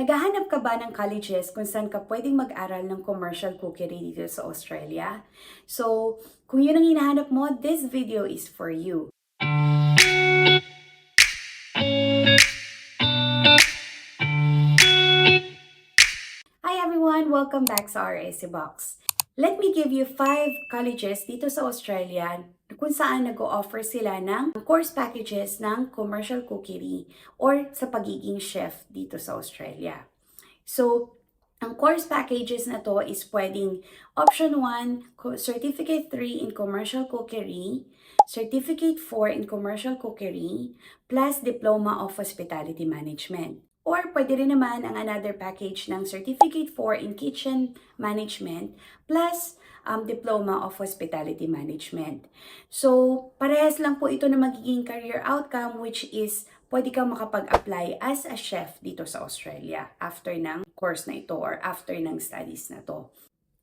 Naghahanap ka ba ng colleges kung saan ka pwedeng mag-aral ng commercial cookery dito sa Australia? So, kung yun ang hinahanap mo, this video is for you. Hi everyone! Welcome back sa RSC Box. Let me give you 5 colleges dito sa Australia kung saan nag-o-offer sila ng course packages ng commercial cookery or sa pagiging chef dito sa Australia. So, ang course packages na to is pwedeng option 1, co- certificate 3 in commercial cookery, certificate 4 in commercial cookery, plus diploma of hospitality management. Or pwede rin naman ang another package ng Certificate 4 in Kitchen Management plus um, Diploma of Hospitality Management. So, parehas lang po ito na magiging career outcome which is pwede kang makapag-apply as a chef dito sa Australia after ng course na ito or after ng studies na to.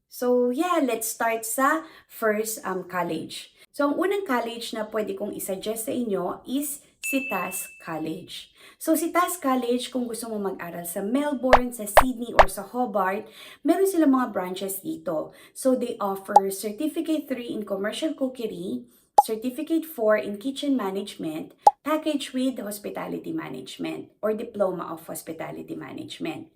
So, yeah, let's start sa first um, college. So, ang unang college na pwede kong isuggest sa inyo is si TAS College. So, si TAS College, kung gusto mo mag-aral sa Melbourne, sa Sydney, or sa Hobart, meron silang mga branches dito. So, they offer Certificate 3 in Commercial Cookery, Certificate 4 in Kitchen Management, package with Hospitality Management, or Diploma of Hospitality Management.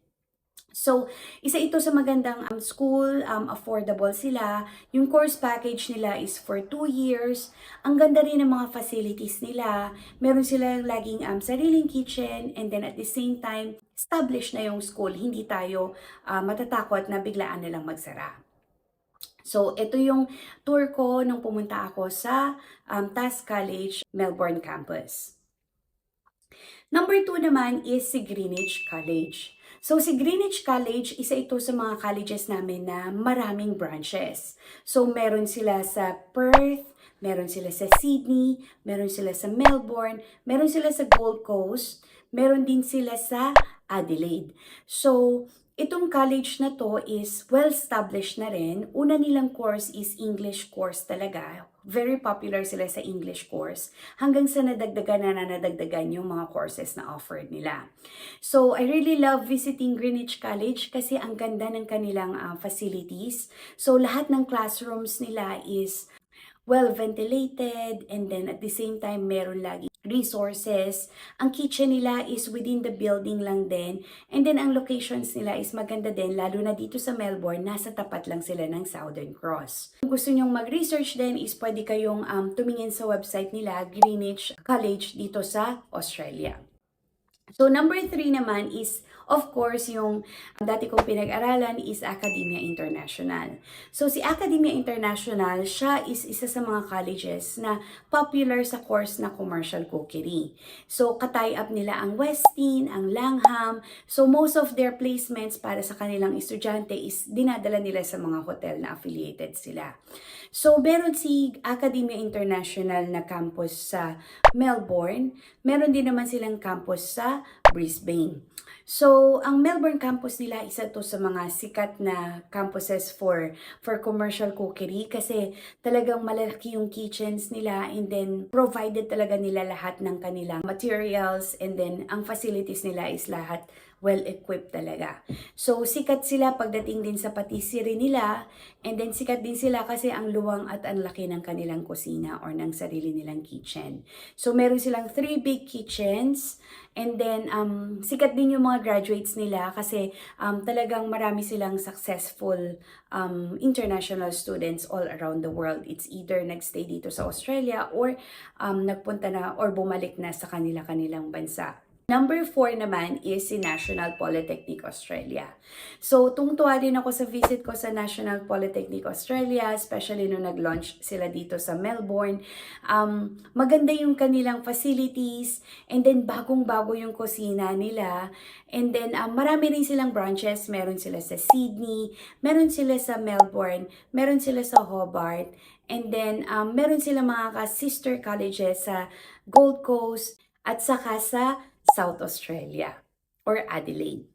So, isa ito sa magandang um, school, um, affordable sila. Yung course package nila is for 2 years. Ang ganda rin ng mga facilities nila. Meron sila laging um, sariling kitchen and then at the same time, established na yung school. Hindi tayo uh, matatakot na biglaan nilang magsara. So, ito yung tour ko nung pumunta ako sa um, TAS College, Melbourne campus. Number two naman is si Greenwich College. So, si Greenwich College, isa ito sa mga colleges namin na maraming branches. So, meron sila sa Perth, meron sila sa Sydney, meron sila sa Melbourne, meron sila sa Gold Coast, meron din sila sa Adelaide. So, itong college na to is well-established na rin. Una nilang course is English course talaga. Very popular sila sa English course. Hanggang sa nadagdagan na na nadagdagan yung mga courses na offered nila. So, I really love visiting Greenwich College kasi ang ganda ng kanilang uh, facilities. So, lahat ng classrooms nila is well ventilated and then at the same time meron lagi resources. Ang kitchen nila is within the building lang din. And then ang locations nila is maganda din lalo na dito sa Melbourne, nasa tapat lang sila ng Southern Cross. Kung gusto nyong mag-research din is pwede kayong um, tumingin sa website nila, Greenwich College dito sa Australia. So number three naman is of course yung dati kong pinag-aralan is Academia International. So si Academia International, siya is isa sa mga colleges na popular sa course na commercial cookery. So katay up nila ang Westin, ang Langham. So most of their placements para sa kanilang estudyante is dinadala nila sa mga hotel na affiliated sila. So meron si Academia International na campus sa Melbourne. Meron din naman silang campus sa Brisbane. So, ang Melbourne campus nila isa to sa mga sikat na campuses for for commercial cookery kasi talagang malaki yung kitchens nila and then provided talaga nila lahat ng kanilang materials and then ang facilities nila is lahat well-equipped talaga. So, sikat sila pagdating din sa patisserie nila and then sikat din sila kasi ang luwang at ang laki ng kanilang kusina or ng sarili nilang kitchen. So, meron silang three big kitchens and then um, sikat din yung mga graduates nila kasi um, talagang marami silang successful um, international students all around the world. It's either nagstay dito sa Australia or um, nagpunta na or bumalik na sa kanila-kanilang bansa. Number four naman is si National Polytechnic Australia. So, tungtuwa din ako sa visit ko sa National Polytechnic Australia, especially nung nag-launch sila dito sa Melbourne. Um, maganda yung kanilang facilities, and then bagong-bago yung kusina nila. And then, um, marami rin silang branches. Meron sila sa Sydney, meron sila sa Melbourne, meron sila sa Hobart, and then, um, meron sila mga ka-sister colleges sa Gold Coast, at saka sa South Australia or Adelaide.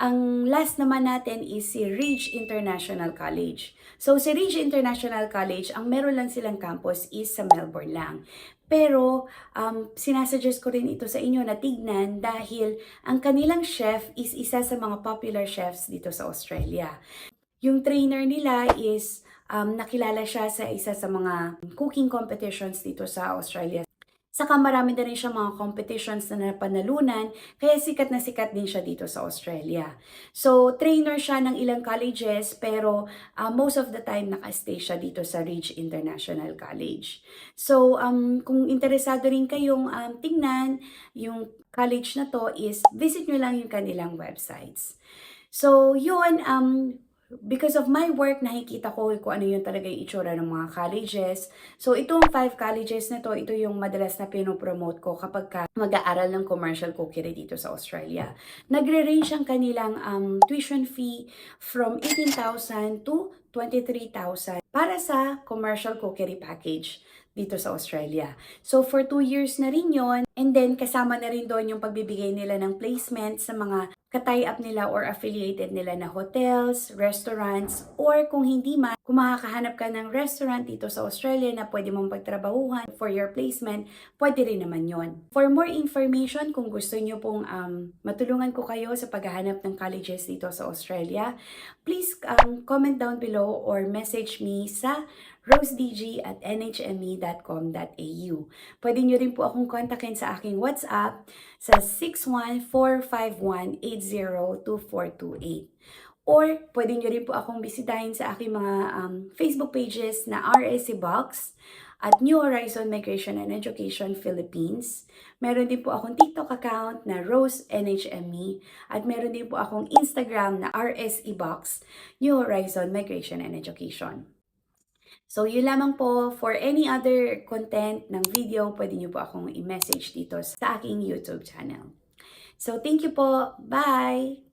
Ang last naman natin is si Ridge International College. So, si Ridge International College, ang meron lang silang campus is sa Melbourne lang. Pero, um, sinasuggest ko rin ito sa inyo na tignan dahil ang kanilang chef is isa sa mga popular chefs dito sa Australia. Yung trainer nila is um, nakilala siya sa isa sa mga cooking competitions dito sa Australia. Saka marami na rin siya mga competitions na napanalunan, kaya sikat na sikat din siya dito sa Australia. So, trainer siya ng ilang colleges, pero uh, most of the time nakastay siya dito sa Ridge International College. So, um, kung interesado rin kayong um, tingnan yung college na to is visit nyo lang yung kanilang websites. So, yun, um, because of my work, nakikita ko kung ano yung talaga yung itsura ng mga colleges. So, itong five colleges na to, ito yung madalas na pinopromote ko kapag ka mag-aaral ng commercial cookery dito sa Australia. Nagre-range ang kanilang um, tuition fee from 18,000 to 23,000 para sa commercial cookery package dito sa Australia. So, for two years na rin yon And then, kasama na rin doon yung pagbibigay nila ng placement sa mga katay up nila or affiliated nila na hotels, restaurants, or kung hindi man, kung makakahanap ka ng restaurant dito sa Australia na pwede mong pagtrabahuhan for your placement, pwede rin naman yon. For more information, kung gusto nyo pong um, matulungan ko kayo sa paghahanap ng colleges dito sa Australia, please um, comment down below or message me sa rosedg at nhme.com.au. Pwede nyo rin po akong kontakin sa aking WhatsApp sa 61451802428. Or pwede nyo rin po akong bisitahin sa aking mga um, Facebook pages na RSC Box at New Horizon Migration and Education Philippines. Meron din po akong TikTok account na Rose NHME at meron din po akong Instagram na RSE Box New Horizon Migration and Education. So, yun lamang po. For any other content ng video, pwede nyo po akong i-message dito sa aking YouTube channel. So, thank you po. Bye!